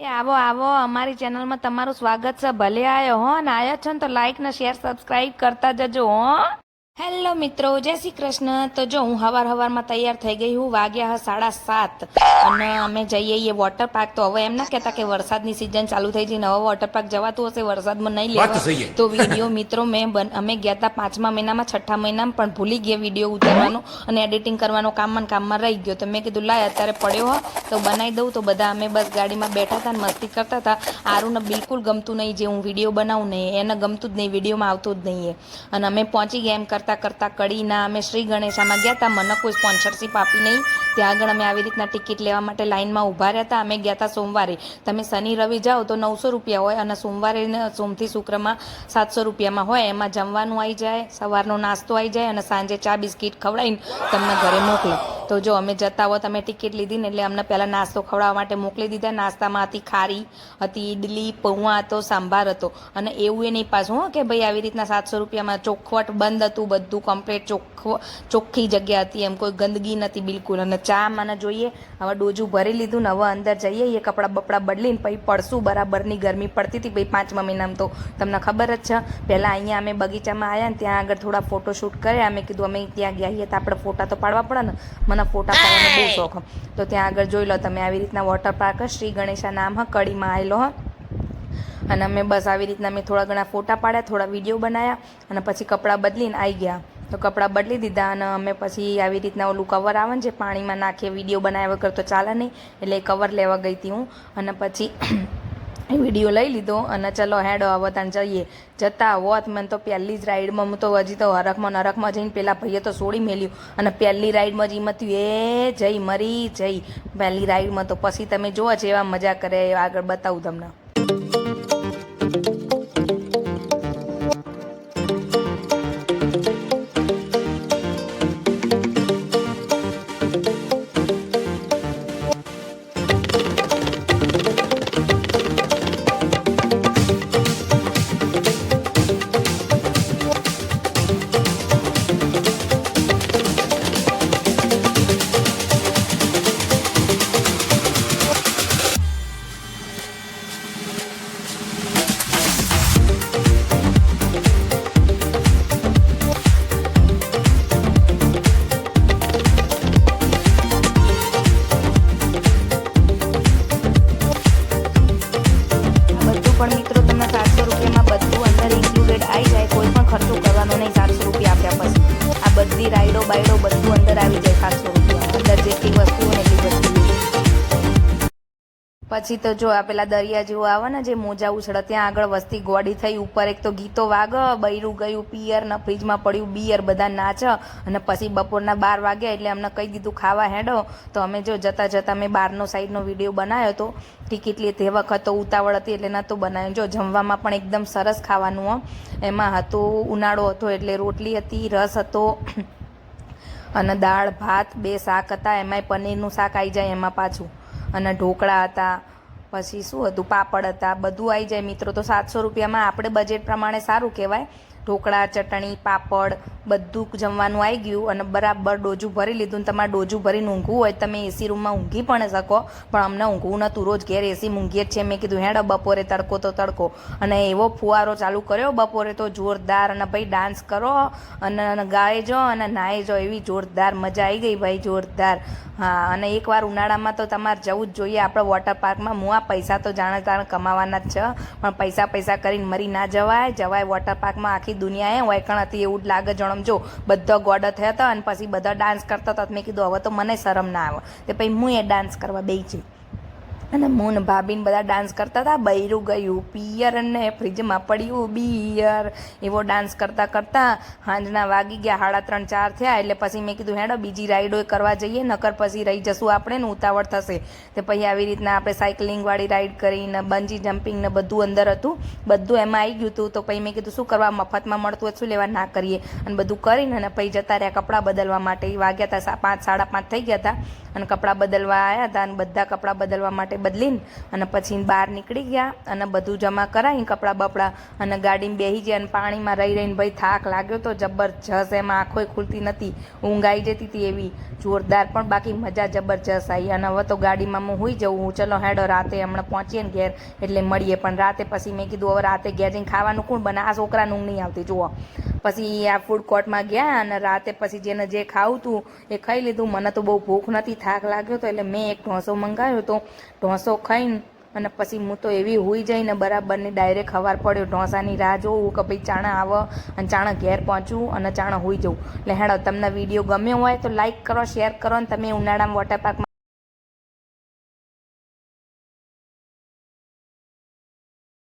એ આવો આવો, અમારી ચેનલમાં તમારું સ્વાગત છે. ભલે આવ્યો હો ને આવ્યો છો ને તો લાઈક ને શેર સબસ્ક્રાઈબ કરતા જજો હો. હેલો મિત્રો જય શ્રી કૃષ્ણ. તો જો હું હવાર હવારમાં તૈયાર થઈ ગઈ હું વાગ્યા હા સાડા સાત. અને અમે જઈએ એ વોટર પાર્ક તો હવે એમ ના કહેતા કે વરસાદની સિઝન ચાલુ થઈ જઈને હવે વોટર પાર્ક જવાતું હશે વરસાદમાં નહીં લેવા તો વીડિયો મિત્રો મેં બન- અમે ગયા હતા પાંચમા મહિનામાં છઠ્ઠા મહિનામાં પણ ભૂલી ગયા વીડિયો ઉતારવાનો અને એડિટિંગ કરવાનો કામમાં કામમાં રહી ગયો. તો મેં કીધું લાય અત્યારે પડ્યો હો તો બનાવી દઉં. તો બધા અમે બસ ગાડીમાં બેઠા હતા અને મસ્તી કરતા હતા આરુને બિલકુલ ગમતું નહીં જે હું વીડિયો બનાવું નહીં એને ગમતું જ નહીં વિડીયોમાં આવતું જ નહીં અને અમે પહોંચી ગયા એમ કરતાં કરતાં કડીના અમે શ્રી ગણેશામાં ગયા હતા મને કોઈ સ્પોન્સરશિપ આપી નહીં. ત્યાં આગળ અમે આવી રીતના ટિકિટ લેવા માટે લાઇનમાં ઊભા રહ્યા હતા અમે ગયા હતા સોમવારે. તમે શનિ રવિ જાઓ તો નવસો રૂપિયા હોય અને સોમવારે સોમથી શુક્રમાં સાતસો રૂપિયામાં હોય. એમાં જમવાનું આવી જાય, સવારનો નાસ્તો આવી જાય અને સાંજે ચા, બિસ્કિટ ખવડાવીને તમને ઘરે મોકલો. તો જો અમે જતા હો તમે ટિકિટ લીધી ને એટલે અમને પહેલાં નાસ્તો ખવડાવવા માટે મોકલી દીધા. નાસ્તામાં હતી ખારી, હતી ઈડલી પૌવા હતો, સાંભાર હતો. અને એવું એ નહીં પાછું કે ભાઈ આવી રીતના સાતસો રૂપિયામાં ચોખવટ બંધ હતું બધું કમ્પ્લીટ ચોખ્ખો ચોખ્ખી જગ્યા હતી એમ કોઈ ગંદકી નથી બિલકુલ. અને ચા મને જોઈએ હવે ડોજું ભરી લીધું ને હવે અંદર જઈએ એ કપડાં બપડા બદલીને પછી પડશું બરાબરની ગરમી પડતી હતી ભાઈ પાંચમા મહિનામાં તો તમને ખબર જ છે. પહેલાં અહીંયા અમે બગીચામાં આવ્યા ને ત્યાં આગળ થોડા ફોટોશૂટ કર્યા અમે કીધું અમે ત્યાં ગયા છીએ તો આપણે ફોટા તો પાડવા પડે ને. મને ફોટા પાડવાનો બહુ શોખ. તો ત્યાં આગળ જોઈ લો તમે આવી રીતના વોટર પાર્ક શ્રી ગણેશા નામ હ કડીમાં આવેલો હ. અને અમે બસ આવી રીતના મેં થોડા ઘણા ફોટા પાડ્યા, થોડા વીડિયો બનાવ્યા અને પછી કપડાં બદલીને આવી ગયા. તો કપડાં બદલી દીધા અને અમે પછી આવી રીતના ઓલું કવર આવે ને જે પાણીમાં નાખીએ, વીડિયો બનાવ્યા વગર તો ચાલે નહીં, એટલે કવર લેવા ગઈ હતી હું. અને પછી વીડિયો લઈ લીધો અને ચલો હેડો હવે ત્યાં જઈએ. જતા હોત, મને તો પહેલી જ રાઈડમાં, હું તો હજી તો હરખમાં નરખમાં જઈને પેલા ભાઈએ તો છોડી મેલ્યું. અને પહેલી રાઈડમાં જ મત્યું એ જઈ, મરી જઈ. પહેલી રાઈડમાં તો પછી તમે જોવા જેવા મજા કરે આગળ બતાવું તમને. પણ મિત્રો, તમને સાતસો રૂપિયામાં બધું અંદર ઇન્ક્લુડેડ આવી જાય, કોઈ પણ ખર્ચો કરવાનો નહીં. સાતસો રૂપિયા આપ્યા પછી. આ બધી રાઈડો બાઈડો બધું અંદર આવી જાય સાતસો રૂપિયા. અંદર જેટલી વસ્તુઓ પછી તો જો આ પેલા દરિયા જેવું આવે ને જે મોજા ઉછળે, ત્યાં આગળ વસ્તી ગોડી થઈ, ઉપર એક તો ગીતો વાગ, બૈરું ગયું પિયર, ને ફ્રીજમાં પડ્યું બિયર, બધા નાચ, અને પછી બપોરના બાર વાગ્યા એટલે અમને કહી દીધું, ખાવા હેડો. તો અમે જો જતા જતા મેં બહારનો સાઈડનો વીડિયો બનાવ્યો હતો ટિકિટ લે તે વખત તો ઉતાવળ હતી એટલે નહોતો બનાવ્યો. જો જમવામાં પણ એકદમ સરસ ખાવાનું એમાં હતું ઉનાળો હતો એટલે રોટલી હતી, રસ હતો, અને દાળ, ભાત, બે શાક હતા, એમાંય પનીરનું શાક આવી જાય એમાં પાછું. અને ઢોકળા હતા, પછી શું હતું, પાપડ હતા, બધું આવી જાય મિત્રો. તો સાતસો રૂપિયામાં આપણે બજેટ પ્રમાણે સારું કહેવાય. ઢોકળા, ચટણી, પાપડ બધું જમવાનું આવી ગયું અને બરાબર ડોજું ભરી લીધું તમારે ડોજું ભરીને ઊંઘવું હોય તમે એસી રૂમમાં ઊંઘી પણ શકો. પણ અમને ઊંઘવું નહોતું રોજ ઘેર એસી ઊંઘીએ જ છે મેં કીધું, હેડો બપોરે તડકો તો તડકો. અને એવો ફુવારો ચાલુ કર્યો બપોરે તો જોરદાર અને ભાઈ ડાન્સ કરો અને ગાયજો અને નાહીજો એવી જોરદાર મજા આવી ગઈ ભાઈ, જોરદાર. હા, અને એકવાર ઉનાળામાં તો તમારે જવું જ જોઈએ. આપણે વોટર પાર્કમાં હું પૈસા તો જાણે તાણે કમાવાના જ છે. પણ પૈસા પૈસા કરીને મરી ના જવાય. જવાય વોટર પાર્કમાં આખી દુનિયાએ વૈકણ હતી એવું જ લાગે જણમ જો, બધા ગોડા થયા હતા અને પછી બધા ડાન્સ કરતા હતા મેં કીધું, હવે તો મને શરમ ના આવે. તે પછી હું એ ડાન્સ કરવા બેસી અને હું ને ભાભીને બધા ડાન્સ કરતા હતા. બૈરું ગયું, પિયર અને ફ્રીજમાં પડ્યું બિયર એવો ડાન્સ કરતાં કરતાં સાંજના વાગી ગયા, સાડા ત્રણ, ચાર થયા. એટલે પછી મેં કીધું, હેડો, બીજી રાઈડો કરવા જઈએ, નકર પછી રહી જશું આપણે ને ઉતાવળ થશે. તે પછી આવી રીતના આપણે સાયકલિંગવાળી રાઈડ કરીને બંજી જમ્પિંગ ને બધું અંદર હતું. બધું એમાં આવી ગયું હતું. તો પછી મેં કીધું, શું કરવા મફતમાં મળતું હોય, શું લેવા ના કરીએ? અને બધું કરીને અને પછી જતા રહ્યા કપડાં બદલવા માટે. વાગ્યા હતા પાંચ, સાડા પાંચ થઈ ગયા હતા અને કપડાં બદલવા આવ્યા હતા અને બધા કપડાં બદલવા માટે બદલીને અને પછી બહાર નીકળી ગયા અને બધું જમા કરાવીને કપડાં બપડા અને ગાડીમાં બેસી ગયા અને પાણીમાં રહી રહીને ભાઈ થાક લાગ્યો તો જબરજસ્ત એમાં આંખોય ખુલતી નથી ઊંઘ આવી જતી હતી એવી. જોરદાર પણ બાકી મજા જબરજસ્ત આવી અને હવે તો ગાડીમાં હું હોઈ જવું ચલો હેડો રાતે હમણાં પહોંચીએ ને ઘેર એટલે મળીએ. પણ રાતે પછી મેં કીધું, હવે રાતે ઘેર જઈને ખાવાનું કોણ બને આ છોકરાને ઊંઘ નહીં આવતી. જુઓ. પછી આ ફૂડ કોર્ટમાં ગયા અને રાતે પછી જેને જે ખાવું હતું એ ખાઈ લીધું. મને તો બહુ ભૂખ નથી, થાક લાગ્યો હતો એટલે મેં એક ઢોસો મંગાવ્યો હતો ઢોસો ખાઈને અને પછી હું તો એવી હોઈ જઈને બરાબરની ડાયરેક્ટ ખબર પડ્યો. ઢોંસાની રાહ જોઉં કે ભાઈ ચાણા આવે અને ચાણા ઘેર પહોંચું અને ચાણા હોઈ જવું એટલે હેડો તમને વીડિયો ગમ્યો હોય તો લાઇક કરો શેર કરો અને તમે ઉનાળામાં વોટર પાર્કમાં